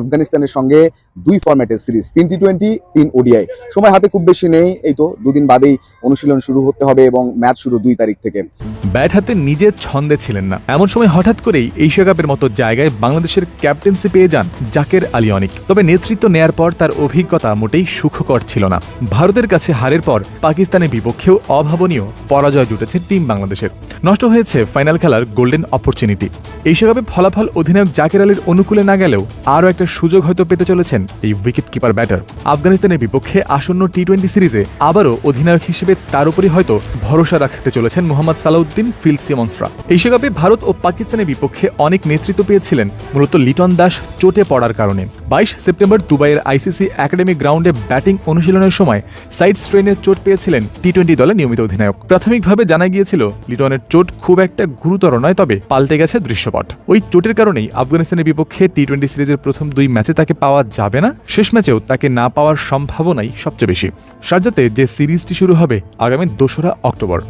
আফগানিস্তানের সঙ্গে দুই ফরম্যাটের সিরিজ তিন টি টোয়েন্টি তিন ওডিআই সময় হাতে খুব বেশি নেই, এই তো দুদিন বাদেই অনুশীলন শুরু হতে হবে এবং ম্যাচ শুরু দুই তারিখ থেকে। ব্যাট হাতে নিজের ছন্দে ছিলেন না। এমন সময় হঠাৎ করেই এশিয়া কাপের মতো জায়গায় বাংলাদেশের ক্যাপ্টেন্সি পেয়ে যান জাকের আলী অনিক তবে নেতৃত্ব নেয়ার পর তার অভিজ্ঞতা মোটেই সুখকর ছিল না। ভারতের কাছে হারের পর পাকিস্তানের বিপক্ষেও অভাবনীয় পরাজয় জুটেছে টিম বাংলাদেশের। নষ্ট হয়েছে ফাইনাল খেলার গোল্ডেন অপরচুনিটি। এশিয়া কাপে ফলাফল অধিনায়ক জাকের আলীর অনুকূলে না গেলেও আরও একটা সুযোগ হয়তো পেতে চলেছেন এই উইকেট কিপার ব্যাটার। আফগানিস্তানের বিপক্ষে আসন্ন টি টোয়েন্টি সিরিজে আবারও অধিনায়ক হিসেবে তার উপরই হয়তো ভরসা রাখতে চলেছেন মোহাম্মদ সালাউদ্দিন। ফিল সিমন্সরা এশিয়া কাপে ভারত ও পাকিস্তানের বিপক্ষে অনেক নেতৃত্ব পেয়েছিলেন, মূলত লিটন দাস চোটে পড়ার কারণে। বাইশ সেপ্টেম্বর দুবাইয়ের আইসিসি একাডেমি গ্রাউন্ডে ব্যাটিং অনুশীলনের সময় সাইড স্ট্রেনের চোট পেয়েছিলেন টি টোয়েন্টি দলের নিয়মিত অধিনায়ক। প্রাথমিকভাবে জানা গিয়েছিল, লিটনের চোট খুব একটা গুরুতর নয়, তবে পাল্টে গেছে দৃশ্যপট। ওই চোটের কারণেই আফগানিস্তানের বিপক্ষে টি টোয়েন্টি সিরিজের প্রথম দুই ম্যাচে তাকে পাওয়া যাবে না। শেষ ম্যাচেও তাকে না পাওয়ার সম্ভাবনাই সবচেয়ে বেশি। শারজাতে যে সিরিজটি শুরু হবে আগামী দোসরা অক্টোবর।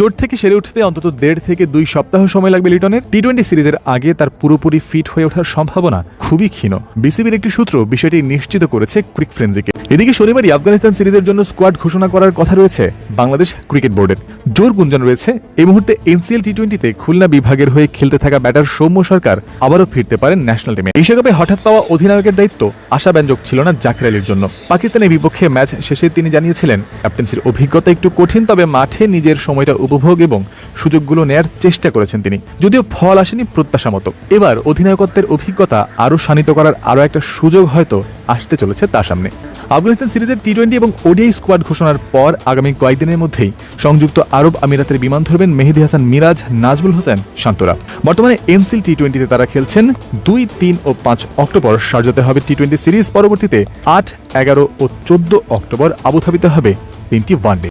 চোট থেকে সেরে উঠতে অন্তত দেড় থেকে দুই সপ্তাহ সময় লাগবে লিটনের। টি টোয়েন্টি সিরিজের আগে তার পুরোপুরি ফিট হয়ে ওঠার সম্ভাবনা খুবই ক্ষীণ। বিসিবির একটি সূত্র বিষয়টি নিশ্চিত করেছে ক্রিক ফ্রেন্সিকে এদিকে শনিবারই আফগানিস্তান সিরিজের জন্য স্কোয়াড ঘোষণা করার কথা রয়েছে বাংলাদেশ ক্রিকেট বোর্ডের। জোর গুঞ্জন রয়েছে, এই মুহূর্তে এনসিএল টি টোয়েন্টিতে খুলনা বিভাগের হয়ে খেলতে থাকা ব্যাটার সৌম্য সরকার আবারও ফিরতে পারেন ন্যাশনাল টিমে। এশিয়া কাপে হঠাৎ পাওয়া অধিনায়কের দায়িত্ব আশাব্যঞ্জক ছিল না জাকির আলীর জন্য। পাকিস্তানের বিপক্ষে ম্যাচ শেষে তিনি জানিয়েছিলেন, ক্যাপ্টেন্সির অভিজ্ঞতা একটু কঠিন, তবে মাঠে নিজের সময়টা উপভোগ এবং সুযোগগুলো নেয়ার চেষ্টা করেছেন তিনি। যদিও ফল আসেনি প্রত্যাশা মতো। এবার অধিনায়কত্বের অভিজ্ঞতা আরও শানিত করার আরও একটা সুযোগ হয়তো আসতে চলেছে তার সামনে। আফগানিস্তান সিরিজের টি টোয়েন্টি এবং ওডিআই স্কোয়াড ঘোষণার পর আগামী কয়েকদিনের মধ্যেই সংযুক্ত আরব আমিরাতের বিমান ধরবেন মেহেদি হাসান মিরাজ, নাজমুল হোসেন, শান্তরা। বর্তমানে এনসিল টি টোয়েন্টিতে তারা খেলছেন দুই, তিন ও পাঁচ অক্টোবর। সার্জাতে হবে টি টোয়েন্টি সিরিজ। পরবর্তীতে আট, এগারো ও চোদ্দ অক্টোবর আবুধাবিতে হবে তিনটি ওয়ানডে।